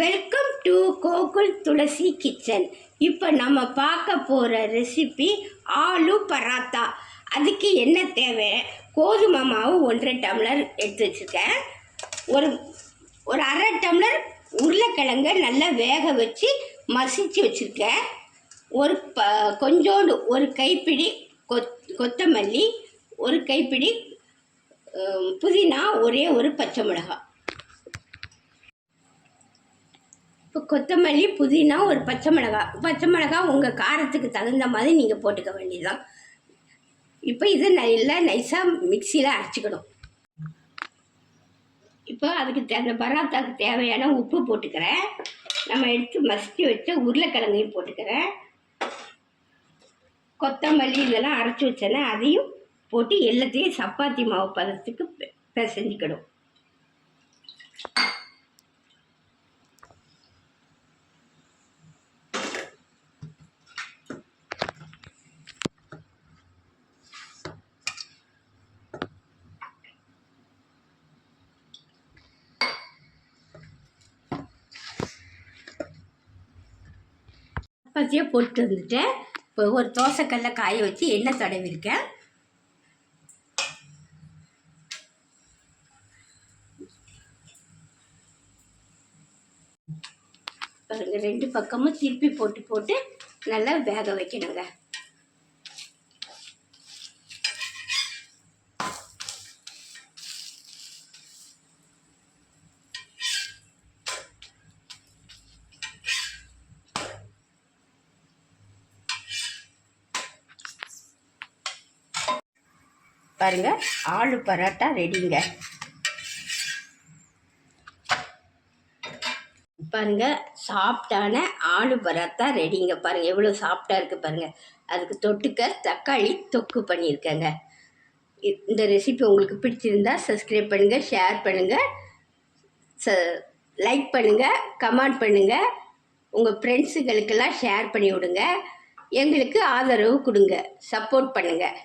Welcome to Gokul Thulasi kitchen இப்போ நம்ம பார்க்க போகிற ரெசிபி ஆலு பராத்தா. அதுக்கு என்ன தேவை? கோதுமை மாவு ஒன்றரை டம்ளர் எடுத்து வச்சுருக்கேன். ஒரு ஒரு அரை டம்ளர் உருளைக்கிழங்க நல்லா வேக வச்சு மசிச்சு வச்சுருக்கேன். ஒரு ப கொஞ்சோண்டு ஒரு கைப்பிடி கொத் கொத்தமல்லி ஒரு கைப்பிடி புதினா ஒரே ஒரு பச்சை மிளகாய். இப்போ கொத்தமல்லி புதினா ஒரு பச்சை மிளகாய் பச்சை மிளகா உங்கள் காரத்துக்கு தகுந்த மாதிரி நீங்கள் போட்டுக்க வேண்டியதுதான். இப்போ இதை நல்லா நைஸாக மிக்சியில் அரைச்சிக்கணும். இப்போ அதுக்கு அந்த பராத்தாக்கு தேவையான உப்பு போட்டுக்கிறேன். நம்ம எடுத்து மசித்து வச்ச உருளைக்கிழங்கையும் போட்டுக்கிறேன். கொத்தமல்லி இதெல்லாம் அரைச்சி வச்சேன்னா அதையும் போட்டு எல்லாத்தையும் சப்பாத்தி மாவு பதத்துக்கு பெ- பிசைஞ்சிக்கணும். பசியாக போட்டு வந்துட்டேன். இப்போ ஒரு தோசைக்கல்ல காய வச்சு எண்ணெய் தடவிருக்கேன். பாருங்கள் ரெண்டு பக்கமும் திருப்பி போட்டு போட்டு நல்லா வேக வைக்கணுங்க. பாருங்க. ஆலு பரோட்டா ரெடிங்க. பாருங்க சாஃப்டான ஆலு பரோட்டா ரெடிங்க. பாருங்க எவ்வளோ சாஃப்டாக இருக்கு பாருங்க. அதுக்கு தொட்டுக்க தக்காளி தொக்கு பண்ணியிருக்கேங்க. இந்த ரெசிபி உங்களுக்கு பிடிச்சிருந்தா சப்ஸ்கிரைப் பண்ணுங்கள் ஷேர் பண்ணுங்கள் ச லைக் பண்ணுங்கள் கமெண்ட் பண்ணுங்கள் உங்கள் ஃப்ரெண்ட்ஸுகளுக்கெல்லாம் ஷேர் பண்ணி விடுங்க. எங்களுக்கு ஆதரவு கொடுங்க. சப்போர்ட் பண்ணுங்கள்